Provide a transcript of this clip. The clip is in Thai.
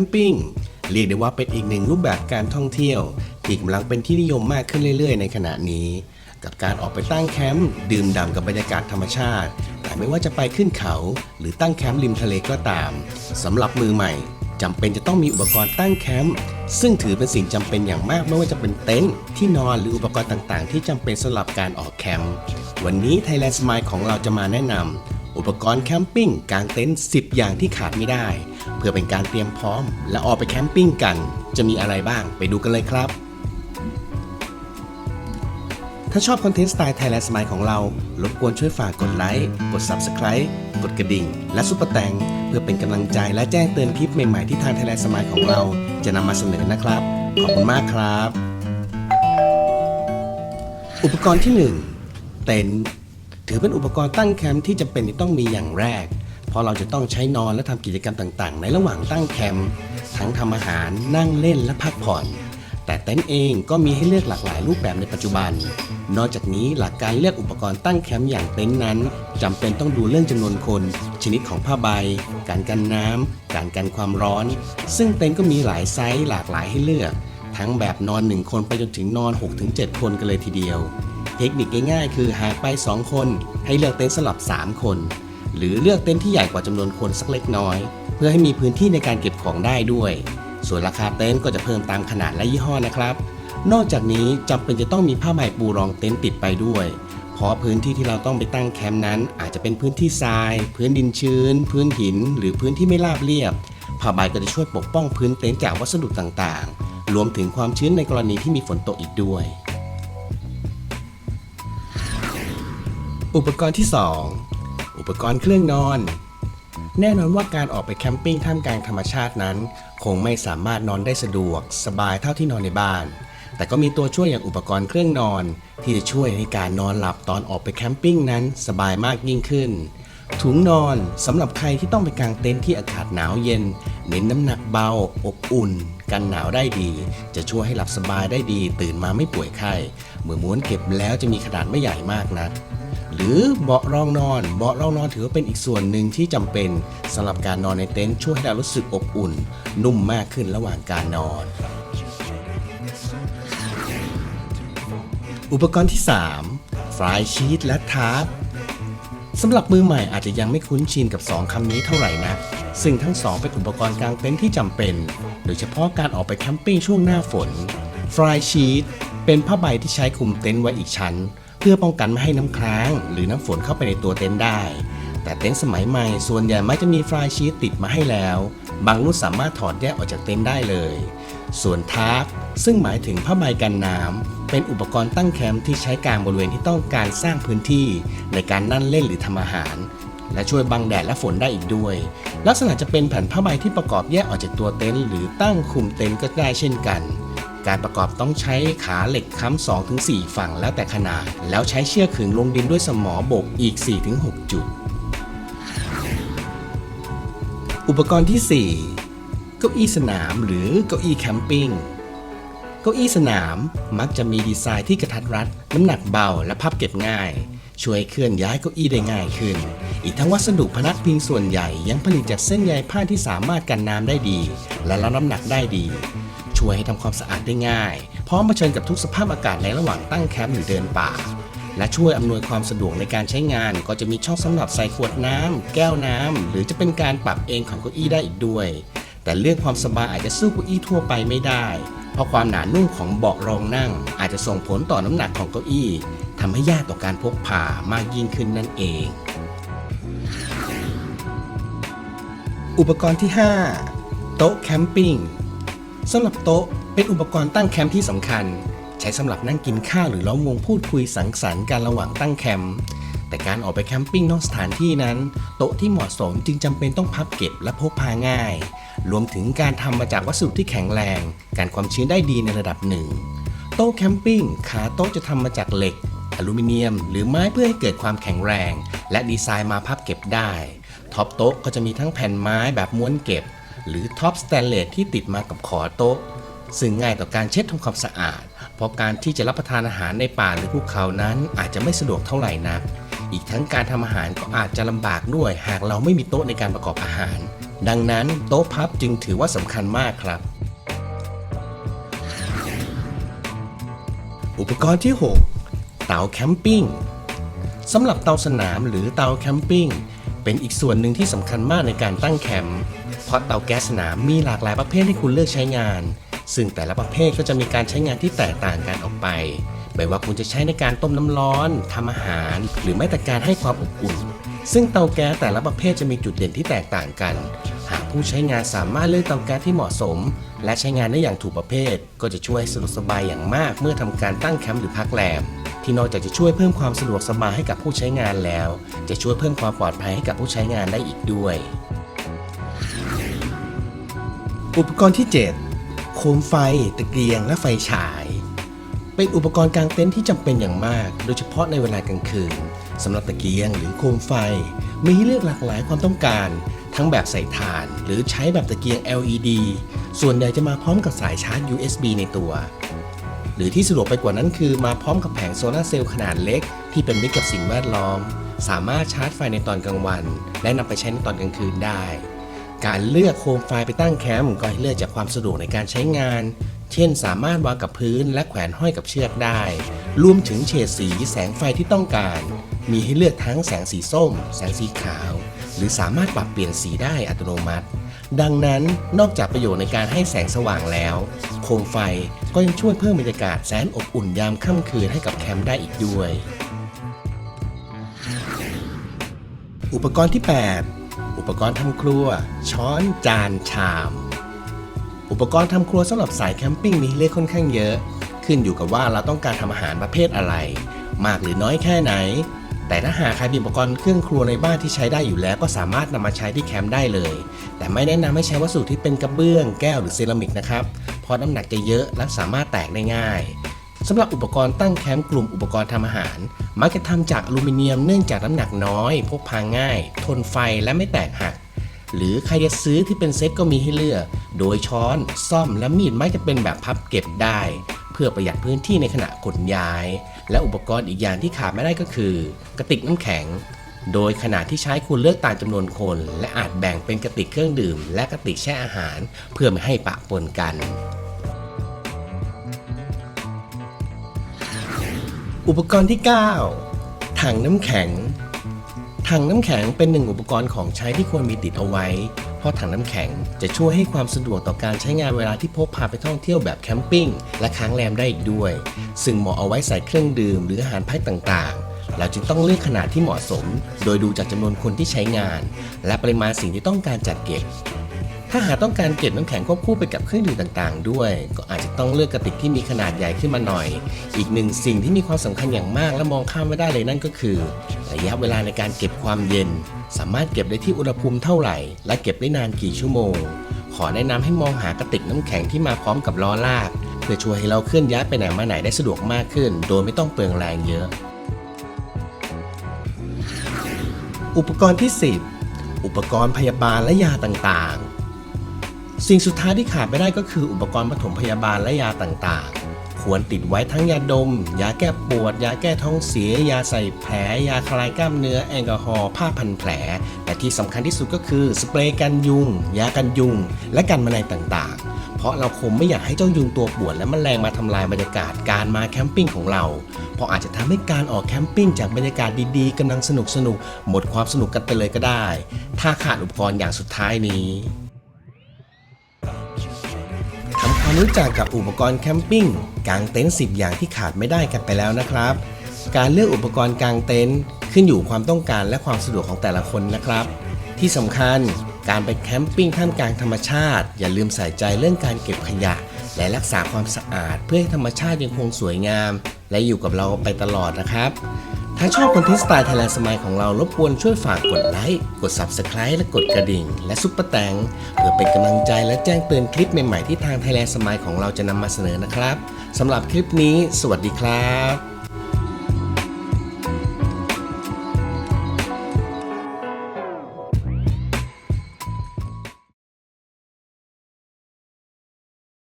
มปิ้งเรียกได้ว่าเป็นอีกหนึ่งรูปแบบการท่องเที่ยวที่กำลังเป็นที่นิยมมากขึ้นเรื่อยๆ ในขณะนี้ กับการออกไปตั้งแคมป์ดื่มด่ำกับบรรยากาศธรรมชาติ แต่ไม่ว่าจะไปขึ้นเขา หรือตั้งแคมป์ริมทะเลก็ตามสำหรับมือใหม่จำเป็นจะต้องมีอุปกรณ์ตั้งแคมป์ซึ่งถือเป็นสิ่งจำเป็นอย่างมากไม่ว่าจะเป็นเต็นท์ที่นอนหรืออุปกรณ์ต่างๆ ที่จำเป็นสำหรับการออกแคมป์วันนี้ Thailand Smile ของเราจะมาแนะนำอุปกรณ์แคมปิ้งกางเต็นท์10 อย่างที่ขาดไม่ได้ เพื่อเป็นการเตรียมพร้อม และออกไปแคมปิ้งกัน จะมีอะไรบ้างไปดูกันเลยครับ ถ้าชอบคอนเทนต์สไตล์ Thailand Smile ของเรารบกวนช่วยฝากกดไลค์กด Subscribe กดกระดิ่ง และซุปเปอร์แตงเพื่อเป็นกำลังใจและแจ้งเตือนคลิปใหม่ๆที่ทาง Thailand Smile ของเรา จะนำมาเสนอนะครับ ขอบคุณมากครับ อุปกรณ์ที่ 1 เต็นท์ถือเป็นอุปกรณ์ตั้งแคมป์ที่จำเป็นที่ต้องมีอย่างแรก พราะเราจะต้องใช้นอนและทำกิจกรรมต่างๆ ในระหว่างตั้งแคมป์ทั้งทำอาหารนั่งเล่นและพักผ่อน แต่เต็นท์เองก็มีให้เลือกหลากหลายรูปแบบในปัจจุบัน นอกจากนี้หลักการเลือกอุปกรณ์ตั้งแคมป์อย่างเต็นท์นั้นจำเป็นต้องดูเรื่องจำนวนคน ชนิดของผ้าใบ การกันน้ำการกันความร้อน ซึ่งเต็นท์ก็มีหลายไซส์หลากหลายให้เลือก ทั้งแบบนอน 1 คนไปจนถึงนอน 6-7 คนกันเลยทีเดียว เทคนิคง่ายๆ คือหากไป 2 คน ให้เลือกเต็นท์สลับ 3 คน หรือเลือกเต็นท์ที่ใหญ่กว่าจำนวนคนสักเล็กน้อย เพื่อให้มีพื้นที่ในการเก็บของได้ด้วย ส่วนราคาเต็นท์ก็จะเพิ่มตามขนาดและยี่ห้อนะครับ นอกจากนี้จำเป็นจะต้องมีผ้าใบปูรองเต็นท์ติดไปด้วย เพราะพื้นที่ที่เราต้องไปตั้งแคมป์นั้น อาจจะเป็นพื้นที่ทราย พื้นดินชื้น พื้นหิน หรือพื้นที่ไม่ราบเรียบผ้าใบก็จะช่วยปกป้องพื้นเต็นท์จากวัสดุต่างๆ รวมถึงความชื้นในกรณีที่มีฝนตกอีกด้วย อุปกรณ์ที่2อุ ปกรณ์เครื่องนอน แน่นอนว่าการออกไปแคมปิ้งท่ามกลางธรรมชาตินั้น คงไม่สามารถนอนได้สะดวก สบายเท่าที่นอนในบ้าน แต่ก็มีตัวช่วยอย่างอุปกรณ์เครื่องนอน ที่จะช่วยให้การนอนหลับตอนออกไปแคมปิ้งนั้นสบายมากยิ่งขึ้น ถุงนอนสำหรับใครที่ต้องไปกางเต็นท์ที่อากาศหนาวเย็น เน้นน้ำหนักเบา อบอุ่น กันหนาวได้ดี จะช่วยให้หลับสบายได้ดี ตื่นมาไม่ป่วยไข้เมื่อม้วนเก็บแล้วจะมีขนาดไม่ใหญ่มากนัก หรือเบาะรองนอน เบาะรองนอนถือว่าเป็นอีกส่วนหนึ่งที่จำเป็นสำหรับการนอนในเต็นท์ช่วยให้เรารู้สึกอบอุ่น นุ่มมากขึ้นระหว่างการนอน อุปกรณ์ที่ 3 ฟรายชีตและทาร์ปสำหรับมือใหม่อาจจะยังไม่คุ้นชินกับ 2คำนี้เท่าไหร่นะซึ่งทั้งสองเป็นอุปกรณ์กลางเต็นท์ที่จำเป็น โดยเฉพาะการออกไปแคมปิ้งช่วงหน้าฝนฟรายชีตเป็นผ้าใบที่ใช้คลุมเต็นท์ไว้อีกชั้น เพื่อป้องกันไม่ให้น้ำค้าง หรือน้ำฝนเข้าไปในตัวเต็นท์ได้ แต่เต็นท์สมัยใหม่ส่วนใหญ่มักจะมีฟรายชีตติดมาให้แล้ว บางรุ่นสามารถถอดแยกออกจากเต็นท์ได้เลย ส่วนทาร์ปซึ่งหมายถึงผ้าใบกันน้ำเป็นอุปกรณ์ตั้งแคมป์ที่ใช้กลางบริเวณที่ต้องการสร้างพื้นที่ ในการนั่งเล่นหรือทำอาหาร และช่วยบังแดดและฝนได้อีกด้วย ลักษณะจะเป็นแผ่นผ้าใบที่ประกอบแยกออกจากตัวเต็นท์หรือตั้งคุมเต็นท์ก็ได้เช่นกัน การประกอบต้องใช้ขาเหล็กค้ำ2-4ถึง4ฝั่งแล้วแต่ขนาด แล้วใช้เชือกขึงลงดินด้วยสมอบกอีก4ถึง6จุด อุปกรณ์ที่ 4 เก้าอี้สนามหรือเก้าอี้แคมปิ้งเก้าอี้สนามมักจะมีดีไซน์ที่กระทัดรัด น้ำหนักเบาและพับเก็บง่าย ช่วยเคลื่อนย้ายเก้าอี้ได้ง่ายขึ้น อีกทั้งวัสดุพนักพิงส่วนใหญ่ยังผลิตจากเส้นใยผ้าที่สามารถกันน้ำได้ดี และรับน้ำหนักได้ดี ช่วยให้ทำความสะอาดได้ง่าย พร้อมเผชิญกับทุกสภาพอากาศในระหว่างตั้งแคมป์หรือเดินป่า และช่วยอำนวยความสะดวกในการใช้งาน ก็จะมีช่องสำหรับใส่ขวดน้ำแก้วน้ำหรือจะเป็นการปรับเองของเก้าอี้ได้อีกด้วย แต่เรื่องความสบายอาจจะสู้เก้าอี้ทั่วไปไม่ได้ เพราะความหนานุ่มของเบาะรองนั่ง อาจจะส่งผลต่อน้ำหนักของเก้าอี้ทำให้ยากต่อการพกพามากยิ่งขึ้นนั่นเอง อุปกรณ์ที่ 5 โต๊ะแคมปิ้ง สำหรับโต๊ะเป็นอุปกรณ์ตั้งแคมป์ที่สำคัญ ใช้สำหรับนั่งกินข้าวหรือล้อมวงพูดคุยสังสรรค์กันระหว่างตั้งแคมป์แต่การออกไปแคมปิ้งนอกสถานที่นั้น โต๊ะที่เหมาะสมจึงจำเป็นต้องพับเก็บและพกพาง่าย รวมถึงการทำมาจากวัสดุที่แข็งแรง การความชื้นได้ดีในระดับหนึ่งโต๊ะแคมปิ้งขาโต๊ะจะทำมาจากเหล็ก อลูมิเนียม หรือไม้เพื่อให้เกิดความแข็งแรง และดีไซน์มาพับเก็บได้ ท็อปโต๊ะก็จะมีทั้งแผ่นไม้แบบม้วนเก็บ หรือท็อปสแตนเลสที่ติดมากับขอโต๊ะ ซึ่งง่ายต่อการเช็ดทำความสะอาด เพราะการที่จะรับประทานอาหารในป่าหรือภูเขานั้นอาจจะไม่สะดวกเท่าไหร่นัก อีกทั้งการทำอาหารก็อาจจะลำบากด้วย หากเราไม่มีโต๊ะในการประกอบอาหาร ดังนั้นโต๊ะพับจึงถือว่าสำคัญมากครับอุปกรณ์ที่ 6 เตาแคมปิ้งสำหรับเตาสนามหรือเตาแคมปิ้ง เป็นอีกส่วนหนึ่งที่สำคัญมากในการตั้งแคมป์เพราะเตาแก๊สสนามมีหลากหลายประเภทให้คุณเลือกใช้งาน ซึ่งแต่ละประเภทก็จะมีการใช้งานที่แตกต่างกันออกไปไม่ว่าคุณจะใช้ในการต้มน้ำร้อนทำอาหาร หรือแม้แต่การให้ความอบอุ่น ซึ่งเตาแก๊สแต่ละประเภทจะมีจุดเด่นที่แตกต่างกัน หากผู้ใช้งานสามารถเลือกเตาแก๊สที่เหมาะสม และใช้งานได้อย่างถูกประเภท ก็จะช่วยสะดวกสบายอย่างมากเมื่อทำการตั้งแคมป์หรือพักแรม ที่นอกจากจะช่วยเพิ่มความสะดวกสบายให้กับผู้ใช้งานแล้ว จะช่วยเพิ่มความปลอดภัยให้กับผู้ใช้งานได้อีกด้วย อุปกรณ์ที่ 7 โคมไฟ ตะเกียง และไฟฉาย เป็นอุปกรณ์กลางเต็นท์ที่จำเป็นอย่างมาก โดยเฉพาะในเวลากลางคืนสำหรับตะเกียงหรือโคมไฟ มีให้เลือกหลากหลายความต้องการ ทั้งแบบใส่ถ่าน หรือใช้แบบตะเกียง LED ส่วนใหญ่จะมาพร้อมกับสายชาร์จ USB ในตัว หรือที่สะดวกไปกว่านั้นคือมาพร้อมกับแผงโซลาเซลล์ขนาดเล็ก ที่เป็นมิตรกับสิ่งแวดล้อม สามารถชาร์จไฟในตอนกลางวัน และนำไปใช้ในตอนกลางคืนได้ การเลือกโคมไฟไปตั้งแคมป์ก็ให้เลือกจากความสะดวกในการใช้งาน เช่น สามารถวางกับพื้นและแขวนห้อยกับเชือกได้ รวมถึงเฉดสีแสงไฟที่ต้องการ มีให้เลือกทั้งแสงสีส้ม แสงสีขาว หรือสามารถปรับเปลี่ยนสีได้อัตโนมัติดังนั้นนอกจากประโยชน์ในการให้แสงสว่างแล้ว คมไฟ ก็ยังช่วยเพิ่มบรรยากาศแสนอบอุ่นยามค่ำคืนให้กับแคมป์ได้อีกด้วย อุปกรณ์ที่ 8 อุปกรณ์ทำครัว ช้อน จาน ชาม อุปกรณ์ทำครัวสำหรับสายแคมปิ้งมีเลือกค่อนข้างเยอะ ขึ้นอยู่กับว่าเราต้องการทำอาหารประเภทอะไร มากหรือน้อยแค่ไหน แต่ถ้าหากใครมีอุปกรณ์เครื่องครัวในบ้านที่ใช้ได้อยู่แล้ว ก็สามารถนำมาใช้ที่แคมป์ได้เลย แต่ไม่แนะนำให้ใช้วัสดุที่เป็นกระเบื้อง แก้วหรือเซรามิกนะครับ ราะน้ำหนักจะเยอะและสามารถแตกได้ง่ายสำหรับอุปกรณ์ตั้งแคมป์กลุ่มอุปกรณ์ทำอาหาร มักจะทำจากอลูมิเนียมเนื่องจากน้ำหนักน้อย พกพาง่าย ทนไฟและไม่แตกหัก หรือใครจะซื้อที่เป็นเซ็ตก็มีให้เลือก โดยช้อนซ่อมและมีดมักจะเป็นแบบพับเก็บได้ เพื่อประหยัดพื้นที่ในขณะขนย้าย และอุปกรณ์อีกอย่างที่ขาดไม่ได้ก็คือ กระติกน้ำแข็ง โดยขนาดที่ใช้ควรเลือกตามจำนวนคน และอาจแบ่งเป็นกระติกเครื่องดื่ม และกระติกแช่อาหาร เพื่อไม่ให้ปะปนกัน อุปกรณ์ที่ 9 ถังน้ำแข็ง ถังน้ำแข็งเป็นหนึ่งอุปกรณ์ของใช้ที่ควรมีติดเอาไว้ เพราะถังน้ำแข็งจะช่วยให้ความสะดวกต่อการใช้งานเวลาที่พกพาไปท่องเที่ยวแบบแคมปิ้งและค้างแรมได้อีกด้วย ซึ่งเหมาะเอาไว้ใส่เครื่องดื่มหรืออาหารแพ็คต่างๆ เราจึงต้องเลือกขนาดที่เหมาะสม โดยดูจากจำนวนคนที่ใช้งาน และปริมาณสิ่งที่ต้องการจัดเก็บ ถ้าหากต้องการเก็บน้ำแข็งควบคู่ไปกับเครื่องดื่มต่างๆ ด้วย ก็อาจจะต้องเลือกกระติกที่มีขนาดใหญ่ขึ้นมาหน่อย อีกหนึ่งสิ่งที่มีความสำคัญอย่างมากและมองข้ามไม่ได้เลยนั่นก็คือ ระยะเวลาในการเก็บความเย็น สามารถเก็บได้ที่อุณหภูมิเท่าไหร่ และเก็บได้นานกี่ชั่วโมง ขอแนะนำให้มองหากระติกน้ำแข็งที่มาพร้อมกับล้อลาก เพื่อช่วยให้เราเคลื่อนย้ายไปไหนมาไหนได้สะดวกมากขึ้น โดยไม่ต้องเปลืองแรงเยอะ อุปกรณ์ที่ 10 อุปกรณ์พยาบาลและยาต่างๆ สิ่งสุดท้ายที่ขาดไม่ได้ก็คืออุปกรณ์ปฐมพยาบาลและยาต่างๆ ควรติดไว้ทั้งยาดม ยาแก้ปวด ยาแก้ท้องเสีย ยาใส่แผล ยาคลายกล้ามเนื้อ แอลกอฮอล์ ผ้าพันแผลแต่ที่สำคัญที่สุดก็คือสเปรย์กันยุง ยากันยุง และกันแมลงต่างๆเพราะเราคงไม่อยากให้เจ้ายุงตัวป่วนและแมลงมาทำลายบรรยากาศการมาแคมปิ้งของเรา เพราะอาจจะทำให้การออกแคมปิ้งจากบรรยากาศดีๆกำลังสนุกสนุกๆหมดความสนุกกันไปเลยก็ได้ ถ้าขาดอุปกรณ์อย่างสุดท้ายนี้ รู้จักกับอุปกรณ์แคมปิ้งกางเต็นท์10 อย่างที่ขาดไม่ได้กันไปแล้วนะครับ การเลือกอุปกรณ์กางเต็นท์ขึ้นอยู่ความต้องการและความสะดวกของแต่ละคนนะครับ ที่สำคัญการไปแคมปิ้งท่ามกลางธรรมชาติ อย่าลืมใส่ใจเรื่องการเก็บขยะ และรักษาความสะอาด เพื่อให้ธรรมชาติยังคงสวยงาม และอยู่กับเราไปตลอดนะครับ ถ้าชอบคอนเทนต์สไตล์ไทยแลนด์สมัยของเรารบกวนช่วยฝากกดไลค์ กด Subscribe และกดกระดิ่ง และซุปเปอร์แตงเพื่อเป็นกำลังใจและแจ้งเตือนคลิปใหม่ๆที่ทางไทยแลนด์สมัยของเราจะนำมาเสนอนะครับสำหรับคลิปนี้ สวัสดีครับ